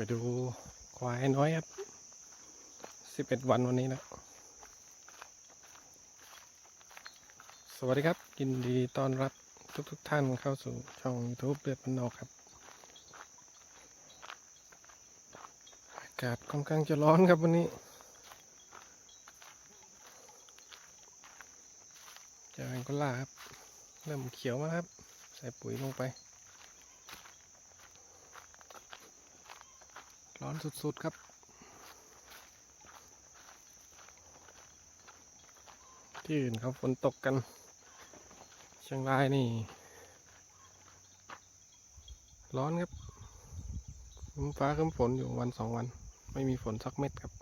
ไปดูควายน้อยครับสิบเอ็ดวันวันนี้นะ สวัสดีครับ ยินดีต้อนรับทุกทุกท่านเข้าสู่ช่อง YouTube เลือดมันนอกครับอากาศค่อนข้างจะร้อนครับวันนี้ เจอแองโกลาครับ เริ่มเขียวมาครับ ใส่ปุ๋ยลงไป อนสุดๆครับ ที่อื่นเขาฝนตกกัน เชียงรายนี่ ร้อนครับคุ้มฟ้าครึ้มฝนอยู่วันสองวัน ไม่มีฝนสักเม็ดครับ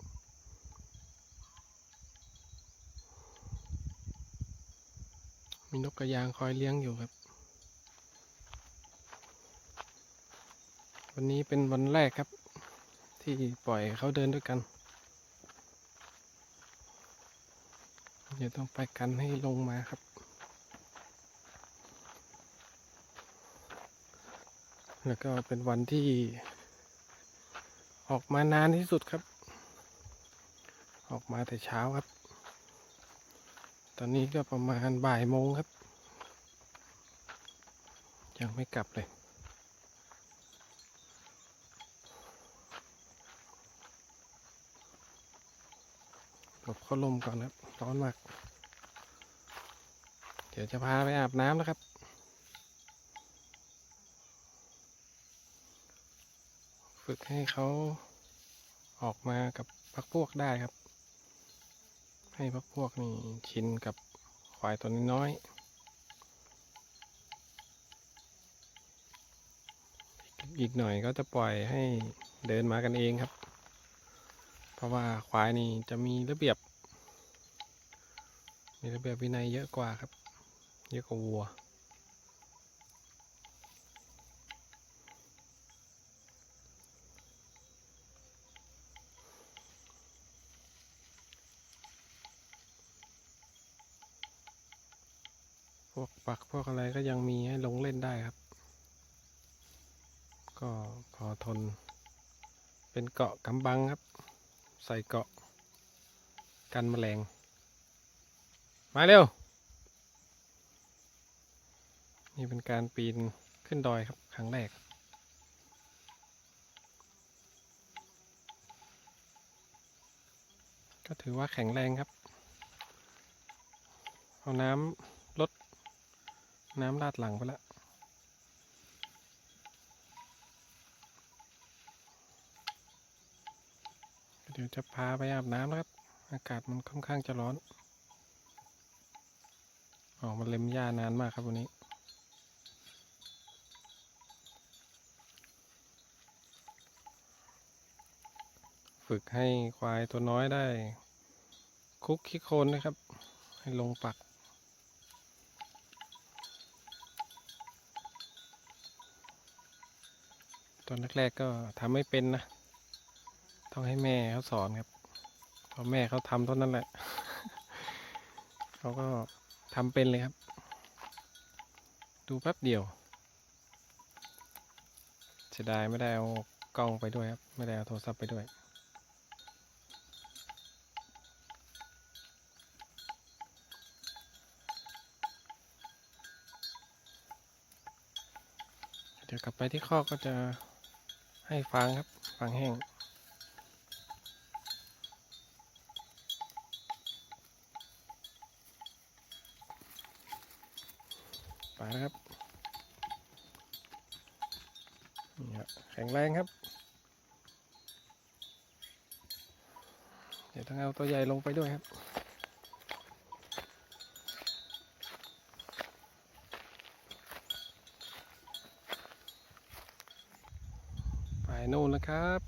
มีนกกระยางคอยเลี้ยงอยู่ครับ วันนี้เป็นวันแรกครับ ที่ปล่อยเขาเดินด้วยกันเดี๋ยวต้องไปกันให้ลงมาครับ แล้วก็เป็นวันที่ออกมานานที่สุดครับ ออกมาแต่เช้าครับ ตอนนี้ก็ประมาณบ่ายโมงครับ ยังไม่กลับเลย หลบเข้าลมก่อนครับร้อนมาก เดี๋ยวจะพาไปอาบน้ำนะครับ ฝึกให้เขาออกมากับพักพวกได้ครับ ให้พักพวกนี่ชินกับควายตัวน้อยๆอีกหน่อยก็จะปล่อยให้เดินมากันเองครับ เพราะว่าควายนี่จะมีระเบียบ มีระเบียบวินัยเยอะกว่าครับ เยอะกว่าวัว พวกปักพวกอะไรก็ยังมีให้ลงเล่นได้ครับ ก็พอทน เป็นเกาะกำบังครับ ใส่เกาะ กันแมลง มาเร็ว นี่เป็นการปีนขึ้นดอยครับครั้งแรก ก็ถือว่าแข็งแรงครับ เอาน้ำลดน้ำลาดหลังไปแล้ว ดี๋ยวจะพาไปอาบน้ำแล้วครับ อากาศมันค่อนข้างจะร้อนออกมาเล็มหญ้านานมากครับวันนี้ฝึกให้ควายตัวน้อยได้ คุกขี้โคลนนะครับ ให้ลงปัก ตอนแรกๆก็ทำไม่เป็นนะ ต้องให้แม่เขาสอนครับพอแม่เขาทำเท่านั้นแหละ เขาก็ทำเป็นเลยครับ ดูแป๊บเดียวเสียดายไม่ได้เอากล้องไปด้วยครับ ไม่ได้เอาโทรศัพท์ไปด้วยเดี๋ยวกลับไปที่คอกก็จะให้ฟางครับฟางแห้ง ไปแล้วครับนี่ครับ แข็งแรงครับ เดี๋ยวต้องเอาตัวใหญ่ลงไปด้วยครับไปโน่นนะครับ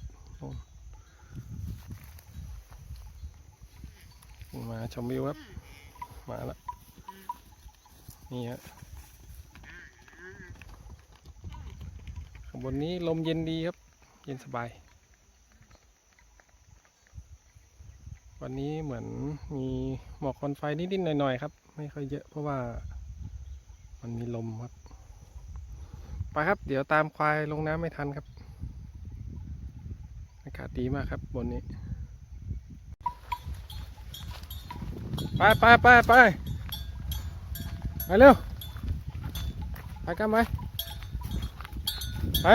มาชมวิวครับ มาแล้วนี่ฮะ ข้างบนนี้ลมเย็นดีครับ เย็นสบาย วันนี้เหมือนมีหมอกควันไฟนิดๆหน่อยๆครับ ไม่ค่อยเยอะเพราะว่ามันมีลมครับ ไปครับ เดี๋ยวตามควายลงน้ำไม่ทันครับากาศดีมากครับบนนี้ ไปไปไปไปไปเร็ว ไปกันไป ไป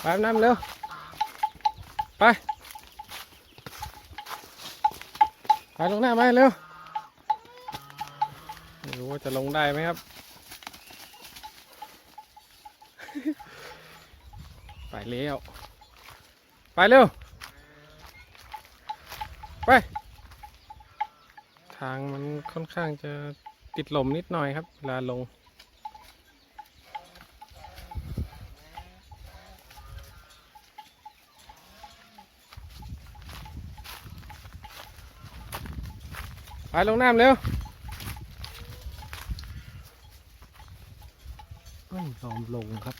ไปอาบน้ำเร็ว ไป ไปลงหน้าไปเร็ว ไม่รู้ว่าจะลงได้ไหมครับ ไปเร็ว ไปเร็ว ไป ทางมันค่อนข้างจะ ติดลมนิดหน่อยครับ เวลาลง ไปลงน้ำเร็วไม่ยอมลงครับ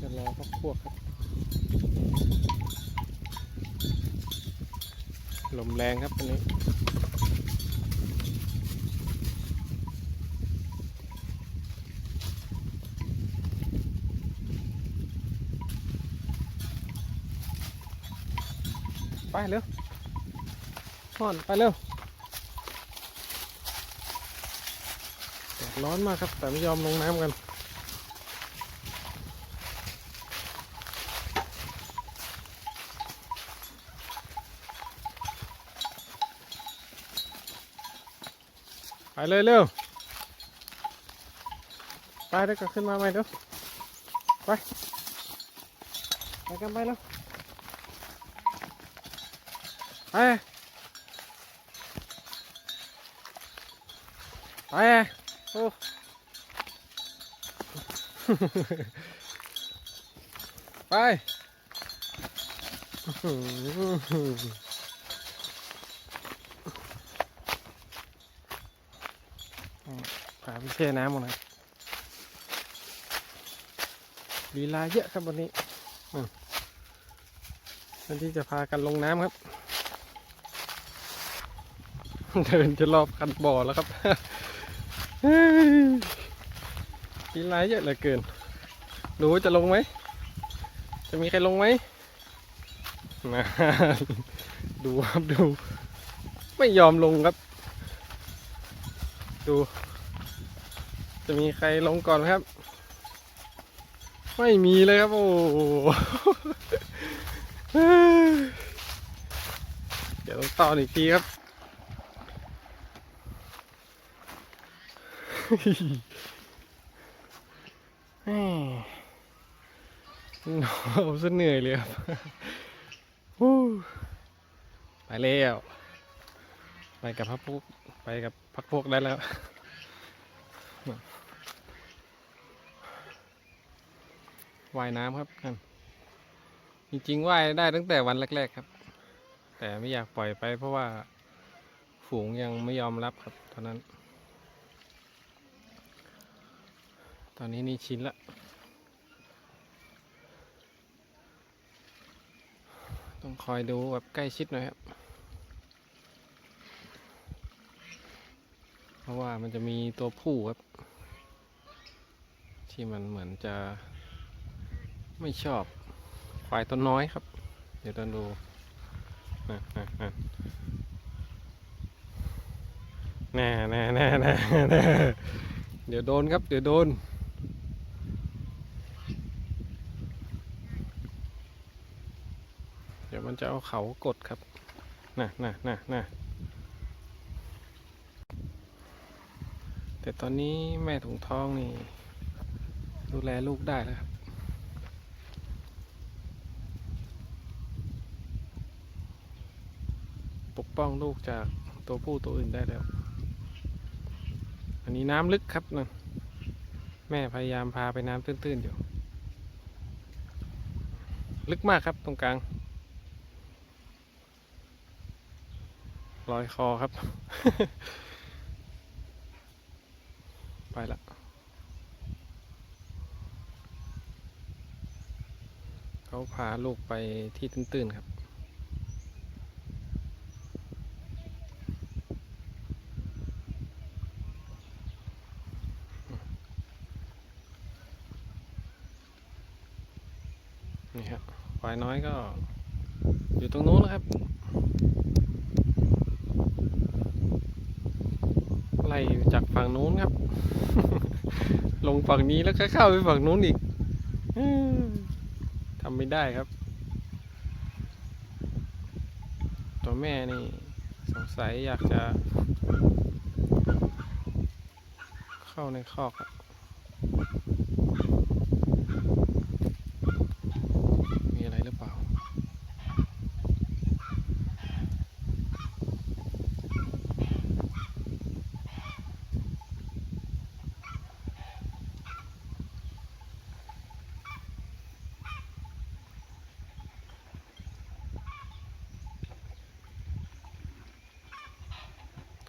จะรอพักพวกครับ ลมแรงครับวันนี้ไปเร็วพ่อนไปเร็วแดดร้อนมากครับ แต่ไม่ยอมลงน้ำกัน ไปเลยเร็ว ไปเดี๋ยวก็ขึ้นมาใหม่เร็ว ไป ไปกันไปแล้วไปไปโอ้ ไป อื้อหือพาไปแช่น้ำหมดเลยลีลาเยอะครับวันนี้วันที่จะพากันลงน้ำครับ เดินจะรอบคันบ่อแล้วครับลีลาเยอะเหลือเกิน ดูจะลงไหม จะมีใครลงไหมมาดูครับดู ไม่ยอมลงครับ ดู จะมีใครลงก่อนครับ ไม่มีเลยครับ โอ้เดี๋ยวต้องต่ออีกทีครับหนาวซะเหนื่อยเลยครับไปแล้ว ไปกับพักพวก ไปกับพักพวกได้แล้ว ว่ายน้ำครับนั่นจริงๆว่ายได้ตั้งแต่วันแรก ๆครับ แต่ไม่อยากปล่อยไป เพราะว่าฝูงยังไม่ยอมรับครับตอนนั้น ตอนนี้นี่ชินละต้องคอยดูแบบใกล้ชิดหน่อยครับ เพราะว่ามันจะมีตัวผู้ครับ ที่มันเหมือนจะ ไม่ชอบควายตัวน้อยครับ เดี๋ยวต้องดูนะนะนะแน่แน่แน่แน่แน่เดี๋ยวโดนครับ เดี๋ยวโดน เดี๋ยวมันจะเอาเขากดครับน่ะน่ะน่ะน่ะแต่ตอนนี้แม่ถุงทองนี่ ดูแลลูกได้แล้วครับ ป้องลูกจากตัวผู้ตัวอื่นได้แล้ว อันนี้น้ำลึกครับนะแม่พยายามพาไปน้ำตื้นๆอยู่ ลึกมากครับตรงกลางลอยคอครับ ไปละเขาพาลูกไปที่ตื้นๆครับายน้อยก็ อยู่ตรงนู้นนะครับ ไล่จากฝั่งนู้นครับ ลงฝั่งนี้แล้วก็เข้าไปฝั่งนู้นอีกทำไม่ได้ครับ ตัวแม่นี่ สงสัยอยากจะ เข้าในคอกอะมีอะไรหรือเปล่า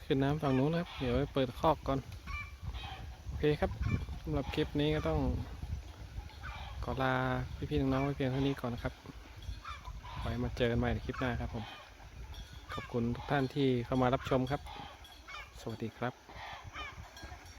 ขึ้นน้ำฝั่งนู้นนะครับ เดี๋ยวไปเปิดคอกก่อน โอเคครับสำหรับคลิปนี้ก็ต้องขอลาพี่ๆน้องๆไว้เพียงเท่านี้ก่อนนะครับ ไว้มาเจอกันใหม่ในคลิปหน้าครับผม ขอบคุณทุกท่านที่เข้ามารับชมครับ สวัสดีครับ